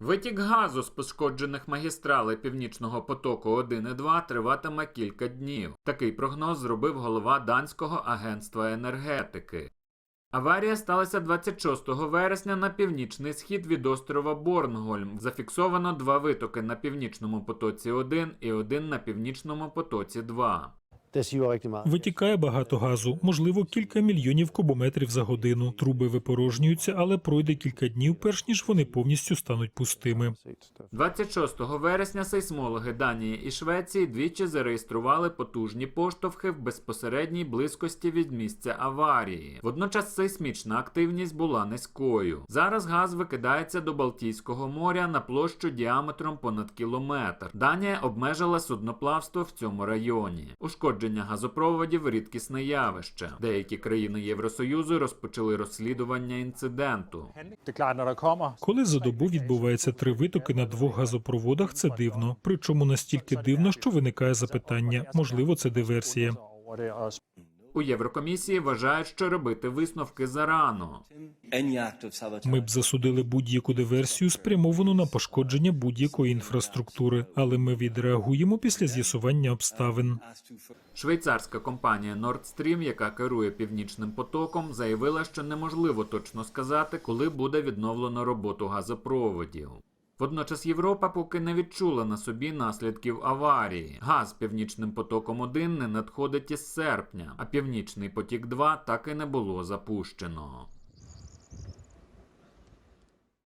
Витік газу з пошкоджених магістралей Північного потоку 1 і 2 триватиме кілька днів. Такий прогноз зробив голова данського агентства енергетики. Аварія сталася 26 вересня на північний схід від острова Борнгольм. Зафіксовано два витоки на північному потоці 1 і один на північному потоці 2. Витікає багато газу, можливо, кілька мільйонів кубометрів за годину. Труби випорожнюються, але пройде кілька днів, перш ніж вони повністю стануть пустими. Set, der 26 вересня сейсмологи Данії і Швеції двічі зареєстрували потужні поштовхи в безпосередній близькості від місця аварії. Водночас сейсмічна активність була низькою. Зараз газ викидається до Балтійського моря на площу діаметром понад кілометр. Данія обмежила судноплавство в цьому районі. Ушкодження газопроводів рідкісне явище. Деякі країни Євросоюзу розпочали розслідування інциденту. Коли за добу відбувається три витоки на двох газопроводах, це дивно. Причому настільки дивно, що виникає запитання: можливо, це диверсія. У Єврокомісії вважають, що робити висновки зарано. Ми б засудили будь-яку диверсію, спрямовану на пошкодження будь-якої інфраструктури, але ми відреагуємо після з'ясування обставин. Швейцарська компанія Nord Stream, яка керує північним потоком, заявила, що неможливо точно сказати, коли буде відновлено роботу газопроводів. Водночас Європа поки не відчула на собі наслідків аварії. Газ північним потоком 1 не надходить із серпня, а північний потік 2 так і не було запущено.